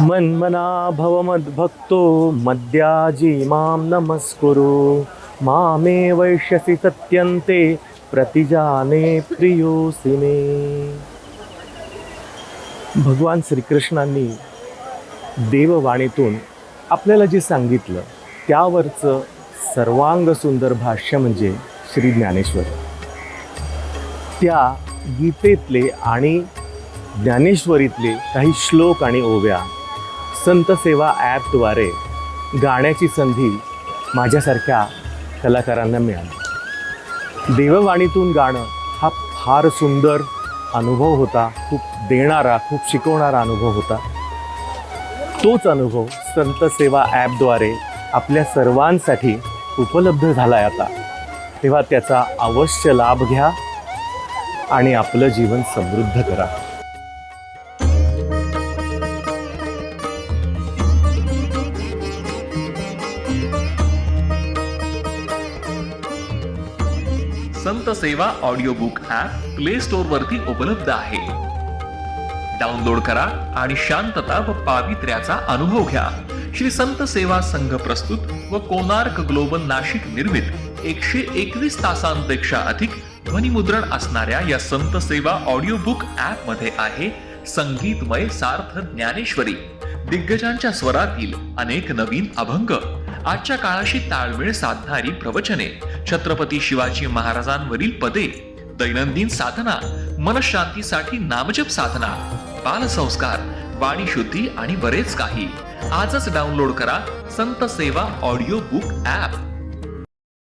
मन्मना भवमद्भक्तो मद्याजी मां नमस्कुरु। मामे वैश्यसि सत्यन्ते प्रतिजाने प्रियोसि मे। भगवान श्रीकृष्णांनी देववाणीतून आपल्याला जे सांगितलं त्यावरचं सर्वांग सुंदर भाष्य म्हणजे श्री ज्ञानेश्वर। त्या गीतेतले आणि ज्ञानेश्वरीतले काही श्लोक आणि ओव्या संत सेवा ॲपद्वारे गाण्याची संधी माझ्यासारख्या कलाकारांना मिळाली. देववाणीतून गाणं हा फार सुंदर अनुभव होता खूप देणारा खूप शिकवणारा अनुभव होता. तोच अनुभव संत सेवा ॲपद्वारे आपल्या सर्वांसाठी उपलब्ध झाला आहे आता. तेव्हा त्याचा अवश्य लाभ घ्या आणि आपलं जीवन समृद्ध करा. Sant Seva audio book app play store वरती उपलब्ध आहे. डाउनलोड करा आणि शांतता व पावित्र्याचा अनुभव घ्या. श्री संत सेवा संघ प्रस्तुत व कोणार्क ग्लोबल नाशिक निर्मित एकशे एकवीस तासांपेक्षा अधिक ध्वनिमुद्रण असणाऱ्या या संत सेवा ऑडिओ बुक ऍपमध्ये आहे संगीतमय सार्थ ज्ञानेश्वरी. दिग्गजांच्या स्वरातील अनेक नवीन अभंग. आजच्या काळाशी ताळमेळ साधणारी प्रवचने. छत्रपती शिवाजी महाराजांवरील पदे दैनंदिन साधना मनशांतीसाठी नामजप साधना बालसंस्कार वाणी शुद्धी आणि बरेच काही. आजच डाउनलोड करा संत सेवा ऑडिओ बुक ऍप